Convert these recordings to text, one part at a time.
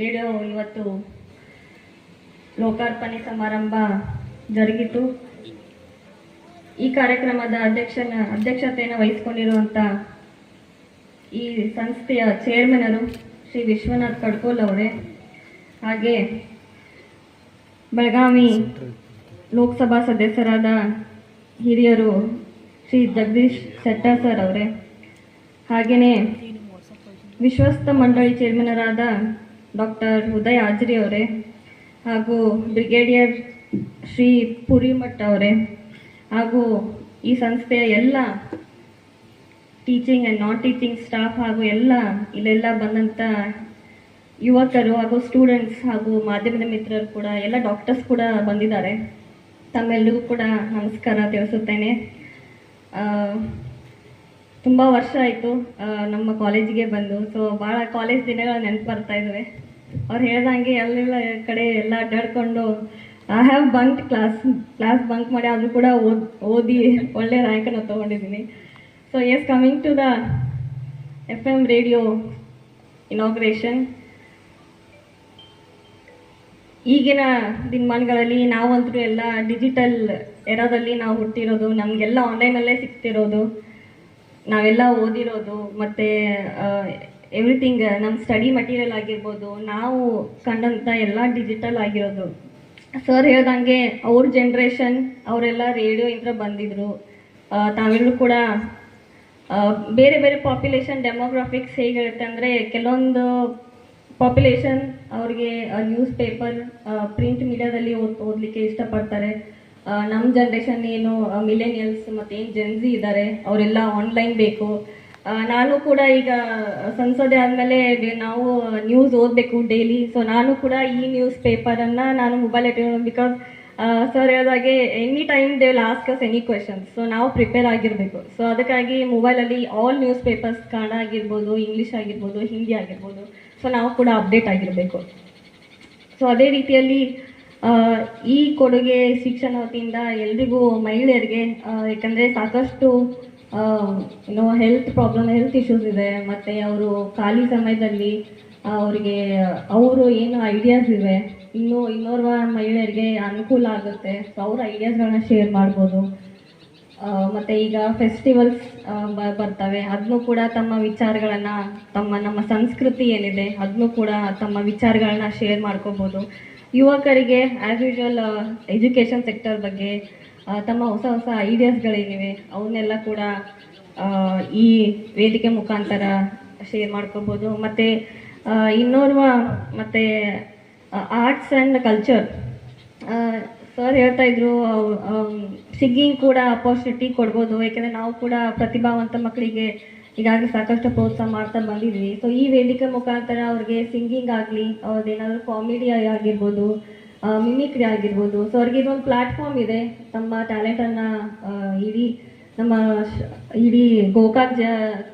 Radio ಇವತ್ತು ಲೋಕಾರ್ಪಣೆ ಸಮಾರಂಭ ಜರುಗಿತು. ಈ ಕಾರ್ಯಕ್ರಮದ ಅಧ್ಯಕ್ಷನ ಅಧ್ಯಕ್ಷತೆಯನ್ನು ವಹಿಸಿಕೊಂಡಿರುವಂತ ಈ ಸಂಸ್ಥೆಯ ಚೇರ್ಮನರು ಶ್ರೀ ವಿಶ್ವನಾಥ್ ಕಡ್ಕೋಲ್ ಅವರೇ, ಹಾಗೆ ಬೆಳಗಾವಿ ಲೋಕಸಭಾ ಸದಸ್ಯರಾದ ಹಿರಿಯರು ಶ್ರೀ ಜಗದೀಶ್ ಶೆಟ್ಟರ್ ಸರ್ ಅವರೇ ಹಾಗೆಯೇ ವಿಶ್ವಸ್ತ ಮಂಡಳಿ ಚೇರ್ಮನರಾದ ಡಾಕ್ಟರ್ ಉದಯ್ ಆಜ್ರಿ ಅವರೇ ಹಾಗೂ ಬ್ರಿಗೇಡಿಯರ್ ಶ್ರೀ ಪುರಿಮಠ್ ಅವರೇ ಹಾಗೂ ಈ ಸಂಸ್ಥೆಯ ಎಲ್ಲ teaching and non teaching staff ಹಾಗೂ ಎಲ್ಲ ಇಲ್ಲೆಲ್ಲ ಬಂದಂಥ ಯುವಕರು ಹಾಗೂ ಸ್ಟೂಡೆಂಟ್ಸ್ ಹಾಗೂ ಮಾಧ್ಯಮದ ಮಿತ್ರರು ಕೂಡ, ಎಲ್ಲ ಡಾಕ್ಟರ್ಸ್ ಕೂಡ ಬಂದಿದ್ದಾರೆ. ತಮ್ಮೆಲ್ಲರಿಗೂ ಕೂಡ ನಮಸ್ಕಾರ ತಿಳಿಸುತ್ತೇನೆ. ತುಂಬ ವರ್ಷ ಆಯಿತು ನಮ್ಮ ಕಾಲೇಜಿಗೆ ಬಂದು. ಸೊ ಭಾಳ ಕಾಲೇಜ್ ದಿನಗಳು ನೆನಪು ಬರ್ತಾ ಇದ್ದಾವೆ ಅವ್ರು ಹೇಳ್ದಂಗೆ ಎಲ್ಲೆಲ್ಲ ಕಡೆ ಎಲ್ಲ ಅಡ್ಡಾಡ್ಕೊಂಡು I have bunk class class bunk ಮಾಡಿ ಆದರೂ ಕೂಡ ಓದ್, ಓದಿ ಒಳ್ಳೆ ರ್ಯಾಂಕನ್ನು ತೊಗೊಂಡಿದ್ದೀನಿ. So as coming to the F M radio inauguration ಈಗಿನ ದಿನಮಾನಗಳಲ್ಲಿ ನಾವಂತೂ ಎಲ್ಲ ಡಿಜಿಟಲ್ ಎರದಲ್ಲಿ ನಾವು ಹುಟ್ಟಿರೋದು, ನಮಗೆಲ್ಲ ಆನ್ಲೈನಲ್ಲೇ ಸಿಗ್ತಿರೋದು. ನಾವೆಲ್ಲ ಓದಿರೋದು, ಮತ್ತು ಎವ್ರಿಥಿಂಗ್ ನಮ್ಮ ಸ್ಟಡಿ ಮಟೀರಿಯಲ್ ಆಗಿರ್ಬೋದು, ನಾವು ಕಂಡಂಥ ಎಲ್ಲ ಡಿಜಿಟಲ್ ಆಗಿರೋದು. ಸರ್ ಹೇಳ್ದಂಗೆ ಅವ್ರ ಜನ್ರೇಷನ್ ಅವರೆಲ್ಲ ರೇಡಿಯೋ ಇಂದ ಬಂದಿದ್ರು. ತಾವೆಲ್ಲರೂ ಕೂಡ ಬೇರೆ ಬೇರೆ ಪಾಪ್ಯುಲೇಷನ್ ಡೆಮೋಗ್ರಾಫಿಕ್ಸ್ ಹೇಗಿರುತ್ತೆ ಅಂದರೆ ಕೆಲವೊಂದು ಪಾಪ್ಯುಲೇಷನ್ ಅವ್ರಿಗೆ ನ್ಯೂಸ್ ಪೇಪರ್ ಪ್ರಿಂಟ್ ಮೀಡಿಯಾದಲ್ಲಿ ಓದ್, ಓದಲಿಕ್ಕೆ ಇಷ್ಟಪಡ್ತಾರೆ. ನಮ್ಮ ಜನ್ರೇಷನ್ ಏನು ಮಿಲೇನಿಯಲ್ಸ್ ಮತ್ತು ಏನು ಜೆನ್ಸಿ ಇದ್ದಾರೆ ಅವರೆಲ್ಲ ಆನ್ಲೈನ್ ಬೇಕು. ನಾನು ಕೂಡ ಈಗ ಸಂಸದೆ ಆದಮೇಲೆ ನಾವು ನ್ಯೂಸ್ ಓದಬೇಕು ಡೈಲಿ ಸೊ ನಾನು ಕೂಡ ಈ ನ್ಯೂಸ್ ಪೇಪರನ್ನು ನಾನು ಮೊಬೈಲ್ ಇಟ್ಟಿರೋದು ಬಿಕಾಸ್ ಸರ್ ಹೇಳಿದಾಗೆ any time they will ask us any questions so ನಾವು ಪ್ರಿಪೇರ್ ಆಗಿರಬೇಕು. ಸೊ ಅದಕ್ಕಾಗಿ ಮೊಬೈಲಲ್ಲಿ ಆಲ್ ನ್ಯೂಸ್ ಪೇಪರ್ಸ್ ಕನ್ನಡ ಆಗಿರ್ಬೋದು ಇಂಗ್ಲೀಷ್ ಆಗಿರ್ಬೋದು ಹಿಂದಿ ಆಗಿರ್ಬೋದು. ಸೊ ನಾವು ಕೂಡ ಅಪ್ಡೇಟ್ ಆಗಿರಬೇಕು. ಸೊ ಅದೇ ರೀತಿಯಲ್ಲಿ ಈ ಕೊಡುಗೆ ಶಿಕ್ಷಣ ವತಿಯಿಂದ ಎಲ್ರಿಗೂ ಮಹಿಳೆಯರಿಗೆ ಯಾಕಂದ್ರೆ ಸಾಕಷ್ಟು ಏನೋ ಹೆಲ್ತ್ ಪ್ರಾಬ್ಲಮ್ ಹೆಲ್ತ್ ಇಶ್ಯೂಸ್ ಇದೆ. ಮತ್ತು ಅವರು ಖಾಲಿ ಸಮಯದಲ್ಲಿ ಅವರಿಗೆ, ಅವರು ಏನು ಐಡಿಯಾಸ್ ಇವೆ, ಇನ್ನೂ ಇನ್ನೋರ್ವ ಮಹಿಳೆಯರಿಗೆ ಅನುಕೂಲ ಆಗುತ್ತೆ. ಸೊ ಅವ್ರ ಐಡಿಯಾಸ್ಗಳನ್ನ ಶೇರ್ ಮಾಡ್ಬೋದು. ಮತ್ತು ಈಗ ಫೆಸ್ಟಿವಲ್ಸ್ ಬರ್ತವೆ. ಅದನ್ನು ಕೂಡ ತಮ್ಮ ವಿಚಾರಗಳನ್ನು, ತಮ್ಮ, ನಮ್ಮ ಸಂಸ್ಕೃತಿ ಏನಿದೆ ಅದನ್ನು ಕೂಡ ತಮ್ಮ ವಿಚಾರಗಳನ್ನ ಶೇರ್ ಮಾಡ್ಕೋಬೋದು. ಯುವಕರಿಗೆ ಆ್ಯಸ್ ಯೂಶುವಲ್ ಎಜುಕೇಷನ್ ಸೆಕ್ಟರ್ ಬಗ್ಗೆ ತಮ್ಮ ಹೊಸ ಹೊಸ ಐಡಿಯಾಸ್ಗಳೇನಿವೆ ಅವನ್ನೆಲ್ಲ ಕೂಡ ಈ ವೇದಿಕೆ ಮುಖಾಂತರ ಶೇರ್ ಮಾಡ್ಕೋಬೋದು. ಮತ್ತು ಇನ್ನೋರ್ವ ಮತ್ತು ಆರ್ಟ್ಸ್ ಆ್ಯಂಡ್ ಕಲ್ಚರ್ ಸರ್ ಹೇಳ್ತಾ ಇದ್ರು ಸಿಂಗಿಂಗ್ ಕೂಡ ಅಪರ್ಚುನಿಟಿ ಕೊಡ್ಬೋದು. ಯಾಕೆಂದರೆ ನಾವು ಕೂಡ ಪ್ರತಿಭಾವಂತ ಮಕ್ಕಳಿಗೆ ಈಗಾಗಲೇ ಸಾಕಷ್ಟು ಪ್ರೋತ್ಸಾಹ ಮಾಡ್ತಾ ಬಂದಿದ್ವಿ. ಸೊ ಈ ವೇದಿಕೆ ಮುಖಾಂತರ ಅವ್ರಿಗೆ ಸಿಂಗಿಂಗ್ ಆಗಲಿ, ಅವ್ರದ್ದೇನಾದರೂ ಕಾಮಿಡಿ ಆಗಿರ್ಬೋದು ಮಿಮಿಕ್ರಿ ಆಗಿರ್ಬೋದು. ಸೊ ಅವ್ರಿಗೆ ಇದೊಂದು ಪ್ಲಾಟ್ಫಾರ್ಮ್ ಇದೆ. ತಮ್ಮ ಟ್ಯಾಲೆಂಟನ್ನು ಇಡೀ ನಮ್ಮ ಇಡೀ ಗೋಕಾಕ್ ಜ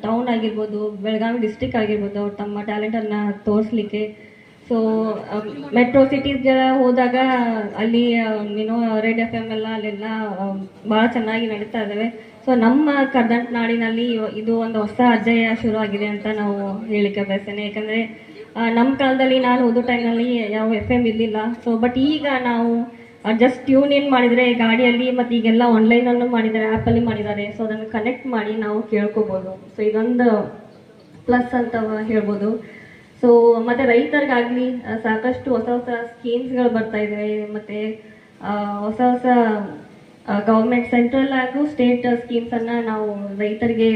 ಟೌನ್ ಆಗಿರ್ಬೋದು, ಬೆಳಗಾವಿ ಡಿಸ್ಟಿಕ್ ಆಗಿರ್ಬೋದು, ಅವ್ರು ತಮ್ಮ ಟ್ಯಾಲೆಂಟನ್ನು ತೋರಿಸ್ಲಿಕ್ಕೆ. ಸೊ ಮೆಟ್ರೋ ಸಿಟೀಸ್ಗೆಲ್ಲ ಹೋದಾಗ ಅಲ್ಲಿ ಏನೋ ರೆಡ್ ಎಫ್ ಎಂ ಎಲ್ಲ ಅಲ್ಲೆಲ್ಲ ಭಾಳ ಚೆನ್ನಾಗಿ ನಡೀತಾ ಇದ್ದಾವೆ ಸೊ ನಮ್ಮ ಕರ್ನಾಟಕ ನಾಡಿನಲ್ಲಿ ಇದು ಒಂದು ಹೊಸ ಅಧ್ಯಾಯ ಶುರು ಆಗಿದೆ ಅಂತ ನಾವು ಹೇಳಿಕೆ ಬಯಸ್ತೇನೆ. ಯಾಕಂದರೆ ನಮ್ಮ ಕಾಲದಲ್ಲಿ ನಾನು ಓದೋ ಟೈಮ್ನಲ್ಲಿ ಯಾವ ಎಫ್ ಎಂ ಇರಲಿಲ್ಲ. ಸೊ ಬಟ್ ಈಗ ನಾವು ಜಸ್ಟ್ ಟ್ಯೂನ್ ಇನ್ ಮಾಡಿದರೆ ಗಾಡಿಯಲ್ಲಿ ಮತ್ತು ಈಗೆಲ್ಲ ಆನ್ಲೈನಲ್ಲೂ ಮಾಡಿದ್ದಾರೆ ಆ್ಯಪಲ್ಲಿ ಮಾಡಿದ್ದಾರೆ. ಸೊ ಅದನ್ನು ಕನೆಕ್ಟ್ ಮಾಡಿ ನಾವು ಕೇಳ್ಕೊಬೋದು. ಸೊ ಇದೊಂದು ಪ್ಲಸ್ ಅಂತ ಹೇಳ್ಬೋದು. ಸೊ ಮತ್ತೆ ರೈತರಿಗಾಗಲಿ ಸಾಕಷ್ಟು ಹೊಸ ಹೊಸ ಸ್ಕೀಮ್ಸ್ಗಳು ಬರ್ತಾ ಇದ್ದಾವೆ ಮತ್ತೆ ಹೊಸ ಹೊಸ ಗೌರ್ಮೆಂಟ್ ಸೆಂಟ್ರಲ್ ಹಾಗೂ ಸ್ಟೇಟ್ ಸ್ಕೀಮ್ಸನ್ನು ನಾವು ರೈತರಿಗೆ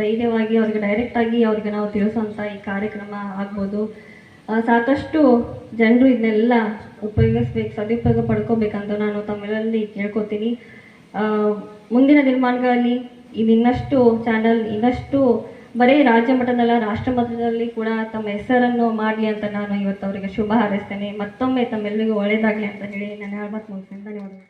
ಧೈರ್ಯವಾಗಿ ಅವ್ರಿಗೆ ಡೈರೆಕ್ಟಾಗಿ ಅವ್ರಿಗೆ ನಾವು ತಿಳಿಸೋಂಥ ಈ ಕಾರ್ಯಕ್ರಮ ಆಗ್ಬೋದು. ಸಾಕಷ್ಟು ಜನರು ಇದನ್ನೆಲ್ಲ ಉಪಯೋಗಿಸ್ಬೇಕು, ಸದುಪಯೋಗ ಪಡ್ಕೋಬೇಕಂತ ನಾನು ತಮ್ಮೆಲ್ಲರಲ್ಲಿ ಕೇಳ್ಕೊತೀನಿ. ಮುಂದಿನ ದಿನಮಾನಗಳಲ್ಲಿ ಇದು ಇನ್ನಷ್ಟು ಚಾನಲ್ ಇನ್ನಷ್ಟು ಬರೀ ರಾಜ್ಯ ಮಟ್ಟದಲ್ಲ, ರಾಷ್ಟ್ರ ಮಟ್ಟದಲ್ಲಿ ಕೂಡ ತಮ್ಮ ಹೆಸರನ್ನು ಮಾಡಲಿ ಅಂತ ನಾನು ಇವತ್ತು ಅವರಿಗೆ ಶುಭ ಹಾರೈಸ್ತೇನೆ. ಮತ್ತೊಮ್ಮೆ ತಮ್ಮೆಲ್ಲರಿಗೂ ಒಳ್ಳೆಯದಾಗಲಿ ಅಂತ ಹೇಳಿ ನಾನು ಹೇಳ್ಬೇಕು ಮುಗಿಸ್ತೇನೆ ಧನ್ಯವಾದಗಳು.